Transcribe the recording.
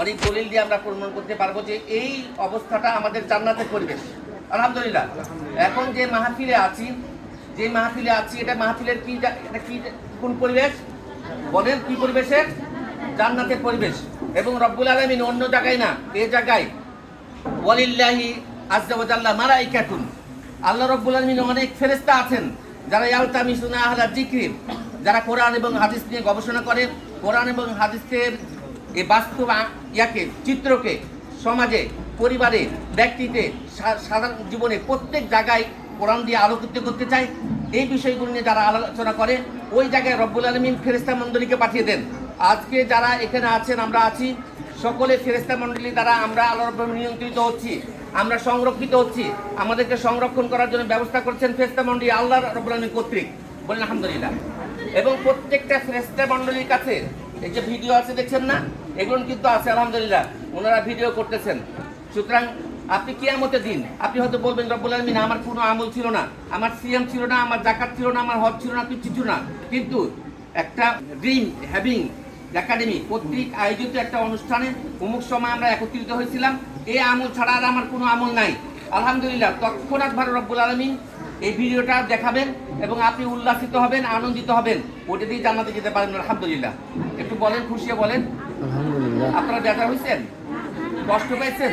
অনেক দলিল দিয়ে আমরা প্রমাণ করতে পারব যে এই অবস্থাটা আমাদের জান্নাতের পরিবেশ। আলহামদুলিল্লাহ। এখন যে মাহফিলে আছি, যে মাহফিলে আছি, এটা মাহফিলের কি এটা কি কোন পরিবেশ? বলেন, কি পরিবেশের? জান্নাতের পরিবেশ। এবং রব্বুল আলমিন অন্য জায়গায় না, এ জায়গায় ওয়ালিল্লাহি আজ্জা ওয়া জাল্লা মালাইকাতুন। আল্লাহ রাব্বুল আলমিন অনেক ফেরেস্তা আছেন, যারা ইয়ালতামিসুনা আহলা যিকরি, যারা কোরআন এবং হাদিস নিয়ে গবেষণা করে কোরআন এবং হাদিসের এই বাস্তব ইয়াকে, চিত্রকে, সমাজে, পরিবারে, ব্যক্তিতে সাধারণ জীবনে প্রত্যেক জায়গায় কোরআন দিয়ে আলোকিত করতে চায় এই বিষয়গুলো নিয়ে যারা আলোচনা করে, ওই জায়গায় রব্বুল আলমিন ফেরেস্তা মণ্ডলীকে পাঠিয়ে দেন। আজকে যারা এখানে আছেন, আমরা আছি। সকলে ফেরেস্তা মণ্ডলী দ্বারা আমরা রব্বুল নিয়ন্ত্রিত হচ্ছি। আমরা সংরক্ষিত হচ্ছি। আমাদেরকে সংরক্ষণ করার জন্য ব্যবস্থা করছেন ফেরেস্তা মণ্ডলী আল্লাহ রব্বুল আলামিন কর্তৃক। বলেন, আলহামদুলিল্লাহ। এবং প্রত্যেকটা ফেরেস্তা মণ্ডলীর কাছে এই যে ভিডিও আছে, দেখছেন না? এগুলো কিন্তু আছে, আলহামদুলিল্লাহ। ওনারা ভিডিও করতেছেন। সুতরাং আপনি কিয়ামতের দিন, আপনি হয়তো বলবেন, রব্বুল আলমিন, আমার কোনো আমল ছিল না। আমার সিএম ছিল না, আমার জাকাত ছিল না, আমার হজ ছিল না, কিছু ছিল না। কিন্তু একটা ড্রিম হ্যাভিং একাডেমি কর্তৃক আয়োজিত একটা অনুষ্ঠানে অমুক সময় আমরা একত্রিত হয়েছিলাম। এই আমল ছাড়া আর আমার কোনো আমল নাই। আলহামদুলিল্লাহ, তৎক্ষণাৎ ভারত রব্বুল আলমিন এই ভিডিওটা দেখাবেন এবং আপনি উল্লাসিত হবেন, আনন্দিত হবেন। ওটা দিয়ে জান্নাতে যেতে পারেন, আলহামদুলিল্লাহ। একটু বলেন, খুশিয়ে বলেন। আলহামদুলিল্লাহ। আপনারা ব্যথা হয়েছেন কষ্ট পেয়েছেন